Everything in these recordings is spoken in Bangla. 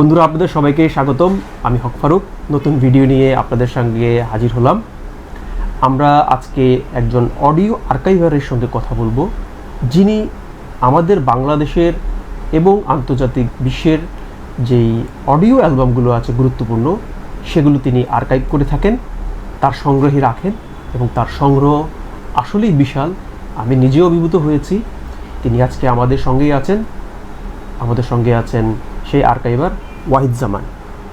বন্ধুরা, আপনাদের সবাইকে স্বাগতম। আমি হক ফারুক, নতুন ভিডিও নিয়ে আপনাদের সঙ্গে হাজির হলাম। আমরা আজকে একজন অডিও আর্কাইভারের সঙ্গে কথা বলব, যিনি আমাদের বাংলাদেশের এবং আন্তর্জাতিক বিশ্বের যেই অডিও অ্যালবামগুলো আছে গুরুত্বপূর্ণ, সেগুলো তিনি আর্কাইভ করে থাকেন, তার সংগ্রহে রাখেন এবং তার সংগ্রহ আসলেই বিশাল। আমি নিজেও অভিভূত হয়েছি, তিনি আজকে আমাদের সঙ্গেই আছেন। আমাদের সঙ্গে আছেন সেই আর্কাইভার ওয়াহিদ জামান।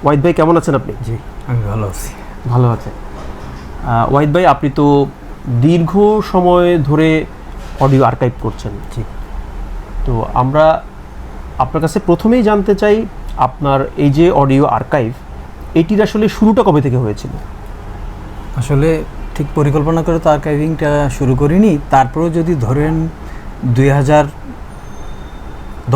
ওয়াহিদ ভাই কেমন আছেন আপনি? জি আমি ভালো আছি। ভালো আছেন। ওয়াহিদ ভাই আপনি তো দীর্ঘ সময় ধরে অডিও আর্কাইভ করছেন। জি। তো আমরা আপনার কাছে প্রথমেই জানতে চাই আপনার এই যে অডিও আর্কাইভ এটির আসলে শুরুটা কবে থেকে হয়েছিল? আসলে ঠিক পরিকল্পনা করে তো আর্কাইভিংটা শুরু করিনি। তারপরেও যদি ধরেন দুই হাজার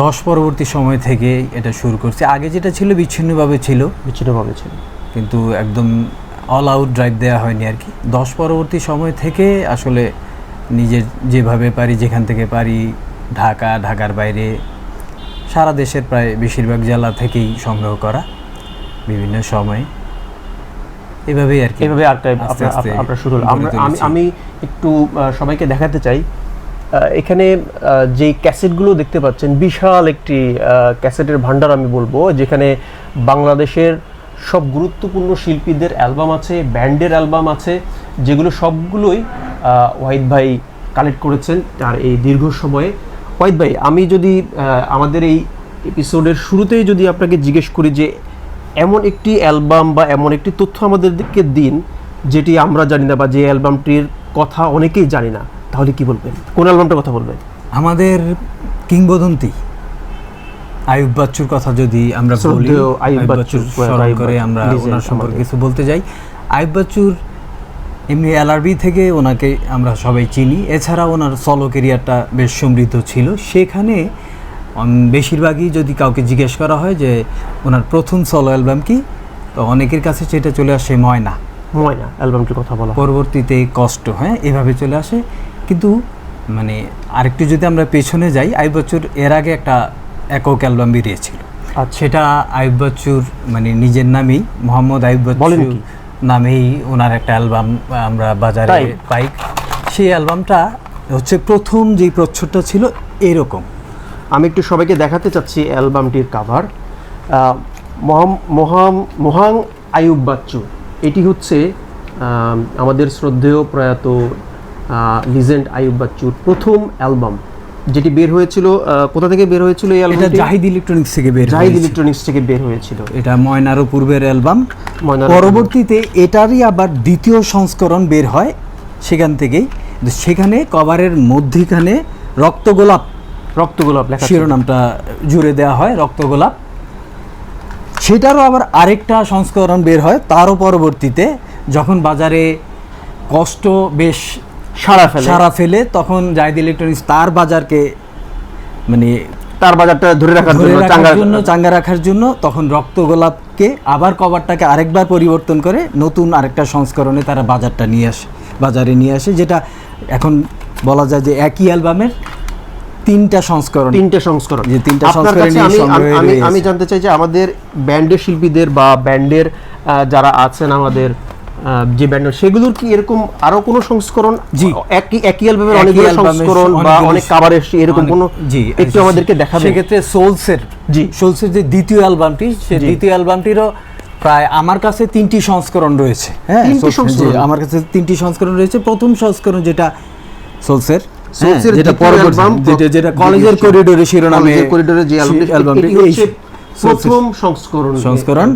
দশ পরবর্তী সময় থেকে এটা শুরু করছি। আগে যেটা ছিল বিচ্ছিন্নভাবে ছিল। বিচ্ছিন্নভাবে ছিল। কিন্তু একদম অল আউট ড্রাইভ দেওয়া হয়নি আর কি। দশ পরবর্তী সময় থেকে আসলে নিজের যেভাবে পারি যেখান থেকে পারি ঢাকা ঢাকার বাইরে সারা দেশের প্রায় বেশিরভাগ জেলা থেকেই সংগ্রহ করা বিভিন্ন সময়। এভাবেই আর কি এভাবে আর্কাইভ আপনার শুরু হলো। আমি আমি একটু সবাইকে দেখাতে চাই। এখানে যে ক্যাসেটগুলো দেখতে পাচ্ছেন, বিশাল একটি ক্যাসেটের ভান্ডার আমি বলব, যেখানে বাংলাদেশের সব গুরুত্বপূর্ণ শিল্পীদের অ্যালবাম আছে, ব্যান্ডের অ্যালবাম আছে, যেগুলো সবগুলোই ওয়াহিদ ভাই কালেক্ট করেছেন তার এই দীর্ঘ সময়ে। ওয়াহিদ ভাই, আমি যদি আমাদের এই এপিসোডের শুরুতেই যদি আপনাকে জিজ্ঞেস করি যে, এমন একটি অ্যালবাম বা এমন একটি তথ্য আমাদেরকে দিন, যেটি আমরা জানি না বা যে অ্যালবামটির কথা অনেকেই জানি না তাহলে কি বলবেন? কোন অ্যালবামটার কথা বলবেন? আমাদের কিংবদন্তি আয়ুব বাচ্চুর কথা যদি আমরা বলি আয়ুব বাচ্চুর স্মরণ করে আমরা ওনার সম্পর্কে কিছু বলতে যাই। আয়ুব বাচ্চুর এমনি এলআরবি থেকে ওনাকে আমরা সবাই চিনি। এছাড়া ওনার সলো কেরিয়ারটা বেশ সমৃদ্ধ ছিল। সেখানে বেশিরভাগই যদি কাউকে জিজ্ঞেস করা হয় যে ওনার প্রথম সলো অ্যালবাম কি? তো অনেকের কাছে সেটা চলে আসে ময়না। ময়না অ্যালবামটির কথা বলা পরবর্তীতে কষ্ট হ্যাঁ এভাবে চলে আসে। কিন্তু মানে আরেকটু যদি আমরা পেছনে যাই আইব বচ্চুর এর আগে একটা একক অ্যালবাম বেরিয়েছিল। আচ্ছা। সেটা আইব বচ্চুর মানে নিজের নামেই মোহাম্মদ আইব বলেন বচ্চু নামেই ওনার একটা অ্যালবাম আমরা বাজারে পাই। সেই অ্যালবামটা হচ্ছে প্রথম যেই প্রচ্ছদটা ছিল এরকম। আমি একটু সবাইকে দেখাতে চাচ্ছি অ্যালবামটির কাভার মহাম মহাম মহাং আয়ুব বাচ্চু এটি হচ্ছে আমাদের শ্রদ্ধেয় প্রয়াত লিজেন্ড আয়ুব বাচ্চুর প্রথম অ্যালবাম যেটি বের হয়েছিল কোথা থেকে বের হয়েছিল এই এটা অ্যালবামটি? জাহিদ ইলেকট্রনিক্স থেকে বের জাহিদ ইলেকট্রনিক্স থেকে বের হয়েছিল। এটা ময়নারও পূর্বের অ্যালবাম। পরবর্তীতে এটারই আবার দ্বিতীয় সংস্করণ বের হয় সেখান থেকেই। সেখানে কভারের মধ্যিখানে রক্তগোলাপ রক্তগোলাপ লেখা ছিল। শিরোনামটা জুড়ে দেওয়া হয় রক্তগোলাপ। সেটারও আবার আরেকটা সংস্করণ বের হয় তারও পরবর্তীতে যখন বাজারে কষ্ট বেশ সারা ফেলে। সারা ফেলে তখন জাহিদ ইলেকট্রনিক্স তার বাজারকে মানে তার বাজারটা ধরে রাখার জন্য রাখার চাঙ্গা জন্য চাঙ্গা রাখার জন্য তখন রক্তগোলাপকে আবার কভারটাকে আরেকবার পরিবর্তন করে নতুন আরেকটা সংস্করণে তারা বাজারটা নিয়ে আসে বাজারে নিয়ে আসে যেটা এখন বলা যায় যে একই অ্যালবামের তিনটা সংস্করণ তিনটে সংস্করণ যে তিনটা সংস্করণ আমি আমি আমি জানতে চাই যে আমাদের ব্যান্ডের শিল্পীদের বা ব্যান্ডের যারা আছেন আমাদের যে ব্যান্ড সেগুলোর কি এরকম আরও কোনো সংস্করণ জি। একই একই অ্যালবামের অনেকগুলো সংস্করণ বা অনেক কাভার এসছে এরকম অনেক- কোনো জি একটু আমাদেরকে দেখাবেন সেক্ষেত্রে সোলসের জি। সোলসের যে দ্বিতীয় অ্যালবামটি সে জি। দ্বিতীয় অ্যালবামটিরও প্রায় আমার কাছে তিনটি সংস্করণ রয়েছে হ্যাঁ? আমার কাছে তিনটি সংস্করণ রয়েছে প্রথম সংস্করণ যেটা সোলসের হ্যাঁ, যেটা পরবর্তী যেটা যেটা কলেজের করিডোরে শিরোনামে করিডোরে যে অ্যালবামটি হচ্ছে প্রথম সংস্করণ সংস্করণ।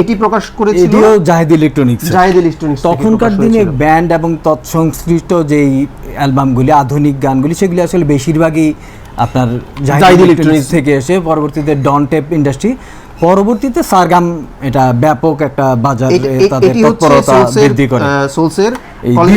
এটি- প্রকাশ করেছিল এটিও জাহিদ ইলেকট্রনিক্স জাহিদ ইলেকট্রনিক্স তখনকার দিনে ব্যান্ড এবং তৎসংশ্লিষ্ট যেই অ্যালবামগুলি আধুনিক গানগুলি সেগুলি আসলে বেশিরভাগই আপনার জাহিদ ইলেকট্রনিক্স থেকে এসে পরবর্তীতে ডন টেপ ইন্ডাস্ট্রি পরবর্তীতে সারগাম এটা ব্যাপক একটা বাজার এটি- তাদের হচ্ছে তৎপরতা বৃদ্ধি করে। সোলসের এই কলেজ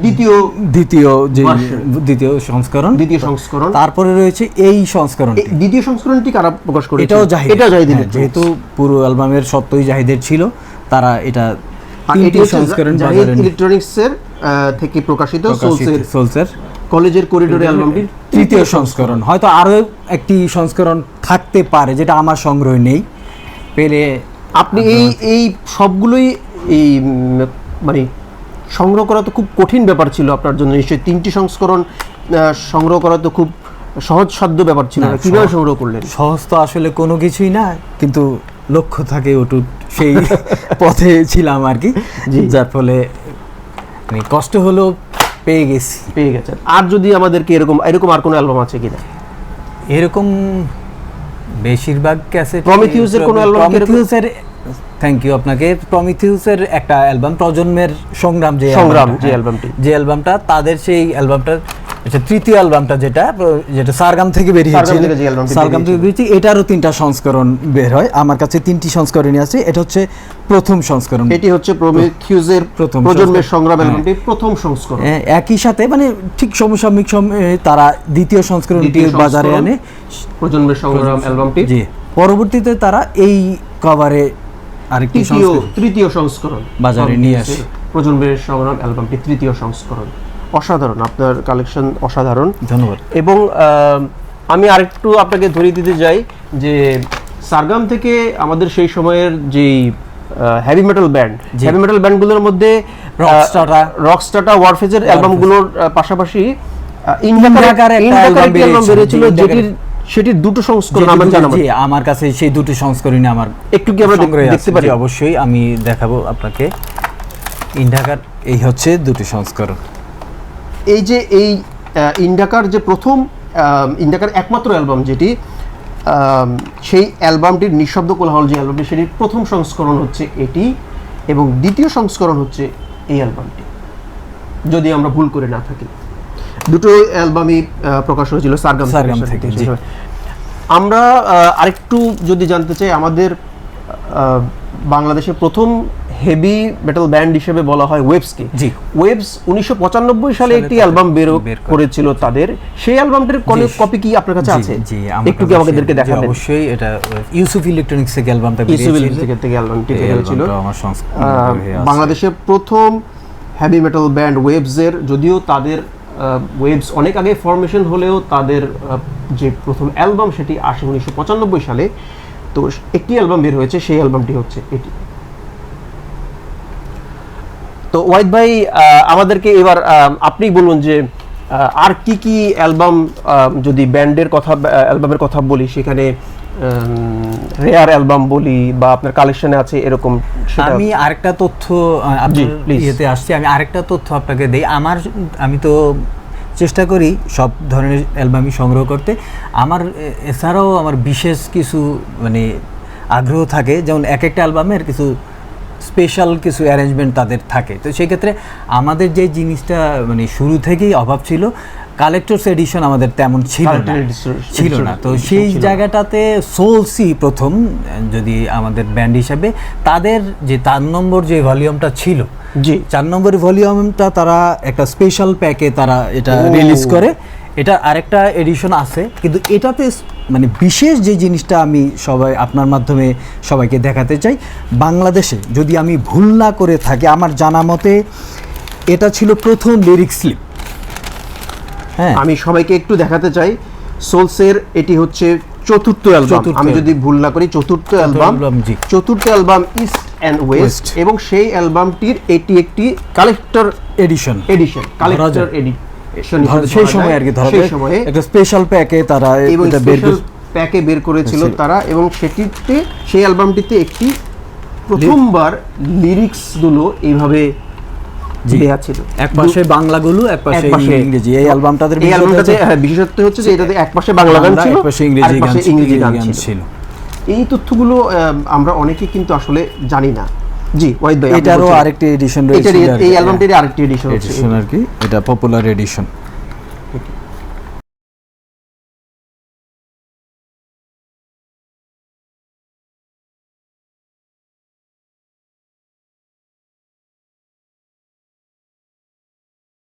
দ্বিতীয়- দ্বিতীয় যে দ্বিতীয় সংস্করণ। দ্বিতীয় সংস্করণ। তারপরে রয়েছে এই সংস্করণটি। এই দ্বিতীয় সংস্করণটি কারা প্রকাশ করেছে? এটাও জাহিদ হ্যাঁ, যেহেতু পুরো অ্যালবামের সত্যই জাহিদের ছিল তারা এটা আর এটি সংস্করণ জাহিদ বাজারে নিয়ে- ইলেকট্রনিক্স এর আহ, থেকে প্রকাশিত প্রকাশিত সোলসের। সোলসের। কলেজের করিডোরে অ্যালবামটির তৃতীয় সংস্করণ। হয়তো আরও একটি সংস্করণ থাকতে পারে যেটা আমার সংগ্রহে নেই। পেলে আপনি এই এই সবগুলোই এই মানে সংগ্রহ করা তো খুব কঠিন ব্যাপার ছিল আপনার জন্য। নিশ্চয়ই তিনটি সংস্করণ সংগ্রহ করা তো খুব সহজসাধ্য ব্যাপার ছিল। না, না সংগ্রহ করলেন? সহজ তো আসলে কোনো কিছুই না কিন্তু লক্ষ্য থাকে অটুট সেই পথে ছিলাম আর কি। যার ফলে মানে কষ্ট হলেও পেয়ে গেছি। পেয়ে গেছেন। আর যদি আমাদেরকে এরকম এরকম আর কোনো অ্যালবাম আছে কিনা এরকম বেশিরভাগ ক্যাসেট প্রমিথিউসের কোনো অ্যালবাম প্রমিথিউসের থ্যাংক ইউ আপনাকে প্রমিথিউসের একটা অ্যালবাম প্রজন্মের সংগ্রাম যে সংগ্রাম যে অ্যালবামটি। যে অ্যালবামটা তাদের সেই অ্যালবামটা আচ্ছা তৃতীয় অ্যালবামটা যেটা যেটা সারগাম থেকে বেরিয়েছে। সারগাম থেকে অ্যালবামটি বেরিয়েছে। এটারও তিনটা সংস্করণ বের হয়। আমার কাছে তিনটি সংস্করণই আছে এটা হচ্ছে প্রথম সংস্করণ। এটি হচ্ছে প্রমিথিউসের প্রথম প্রজন্মের সংগ্রাম। অ্যালবামটির প্রথম সংস্করণ। হ্যাঁ, একই সাথে মানে ঠিক সমসাময়িক সময়ে তারা দ্বিতীয় সংস্করণটি বাজারে আনে। প্রজন্মের সংগ্রাম অ্যালবামটি জি। পরবর্তীতে তারা এই কভারে আরেকটি তৃতীয় সংস্করণ বাজারে নিয়ে আসে। প্রজন্মের সংগ্রাম অ্যালবামটি তৃতীয় সংস্করণ। অসাধারণ আপনার কালেকশন অসাধারণ। ধন্যবাদ। এবং আমি আরেকটু আপনাকে ধরিয়ে দিতে চাই যে সারগাম থেকে আমাদের সেই সময়ের যেই heavy metal band. Heavy metal ব্যান্ডগুলোর মধ্যে Rockstarটা। রকস্টারটা ওয়ারফেজের অ্যালবামগুলোর পাশাপাশি একটা অ্যালবাম বেরিয়েছিল, যেটির সেটির দুটো সংস্করণ আমার জানা জি আমার কাছে সেই দুটি সংস্করণই আমার একটু কি আমরা দেখতে পারি? অবশ্যই আমি দেখাবো আপনাকে। ইন্ডাকার এই হচ্ছে দুটি সংস্করণ। এই যে এই ইন্ডাকার যে প্রথম ইন্ডাকার একমাত্র অ্যালবাম যেটি সেই অ্যালবামটির নিঃশব্দ কোলাহল যে অ্যালবামটি সেটির প্রথম সংস্করণ হচ্ছে এটি এবং দ্বিতীয় সংস্করণ হচ্ছে এই অ্যালবামটি যদি আমরা ভুল করে না থাকি। দুটো অ্যালবামই প্রকাশ হয়েছিল সারগাম সারগাম থেকে, আমরা আরেকটু যদি জানতে চাই আমাদের আহ, বাংলাদেশের প্রথম হেভি মেটাল ব্যান্ড হিসেবে বলা হয় ওয়েবসকে জি। ওয়েবস উনিশশো সালে একটি অ্যালবাম বের করেছিল তাদের। সেই অ্যালবামটির কোনো কপি কি আপনার কাছে আছে? জি একটু কি আমাদেরকে। দেখাবেন? অবশ্যই এটা ইউসুফ ইলেকট্রনিক্স থেকে অ্যালবামটা বেরিয়েছিল থেকে থেকে অ্যালবামটি এই বের হয়েছিল। আমার সংস- আহ, সংগ্রহে আছে। বাংলাদেশের প্রথম হেভি মেটাল ব্যান্ড ওয়েবসের যদিও তাদের ওয়েবস অনেক আগে ফরমেশন হলেও তাদের যে প্রথম অ্যালবাম সেটি আসে উনিশশো পঁচানব্বই সালে। তো একটি অ্যালবাম বের হয়েছে সেই অ্যালবামটি হচ্ছে এটি। তো ওয়াইদ ভাই আমাদেরকে এবার আপনি বলুন যে আর কি কি অ্যালবাম যদি ব্যান্ডের কথা অ্যালবামের কথা বলি সেখানে রেয়ার অ্যালবাম বলি বা আপনার কালেকশনে আছে এরকম আমি আরেকটা তথ্য. ইয়েতে আসছি। আমি আরেকটা তথ্য আপনাকে দেই। আমার আমি তো চেষ্টা করি সব ধরনের অ্যালবামই সংগ্রহ করতে। আমার এছাড়াও আমার বিশেষ কিছু মানে আগ্রহ থাকে। যেমন এক একটা অ্যালবামের কিছু স্পেশাল কিছু অ্যারেঞ্জমেন্ট তাদের থাকে। তো সেই ক্ষেত্রে আমাদের যে জিনিসটা মানে শুরু থেকেই অভাব ছিল কালেক্টরস এডিশন আমাদের তেমন ছিল না। ছিল না। তো সেই জায়গাটাতে সোলসি প্রথম যদি আমাদের ব্যান্ড হিসাবে। তাদের যে তার নম্বর যে ভলিউমটা ছিল জি। চার নম্বর ভলিউমটা তারা একটা স্পেশাল প্যাকে তারা এটা রিলিজ করে। এটা আরেকটা এডিশন আছে। কিন্তু এটাতে মানে বিশেষ যে জিনিসটা আমি সবাই আপনার মাধ্যমে সবাইকে দেখাতে চাই বাংলাদেশে যদি আমি ভুল না করে থাকি আমার জানা মতে এটা ছিল প্রথম লিরিক স্লিপ হ্যাঁ। আমি সবাইকে একটু দেখাতে চাই সোলসের এটি হচ্ছে চতুর্থ অ্যালবাম। আমি যদি ভুল না করি চতুর্থ অ্যালবাম। চতুর্থ অ্যালবাম ইস্ট অ্যান্ড ওয়েস্ট এবং সেই অ্যালবামটির এটি একটি কালেক্টর এডিশন এডিশন কালেক্টর যায়। সেই সময় আর কি ধরা সেই সময়ে একটা স্পেশাল প্যাকে তারা এবং এটা বের প্যাকে বের করেছিল তারা এবং সেটিতে সেই অ্যালবামটিতে একটি প্রথমবার লিরিক্সগুলো এইভাবে জি। দেয়া ছিল। এক পাশে বাংলাগুলো এক পাশে একপাশে- ইংরেজি। এই অ্যালবামটাদের এই বিশেষত্ব অ্যালবামটাতে হচ্ছে হ্যাঁ, বিশেষত্ব হচ্ছে যে এটাতে এক পাশে বাংলা গান ছিল এক পাশে ইংরেজি গান ছিল, এই তথ্যগুলো আমরা অনেকে কিন্তু আসলে জানি না। জি ওয়াহিদ ভাই এটারও। আরেকটি এডিশন রয়েছে এই অ্যালবামটির আরেকটি এডিশন হচ্ছে এডিশন আর কি এটা পপুলার এডিশন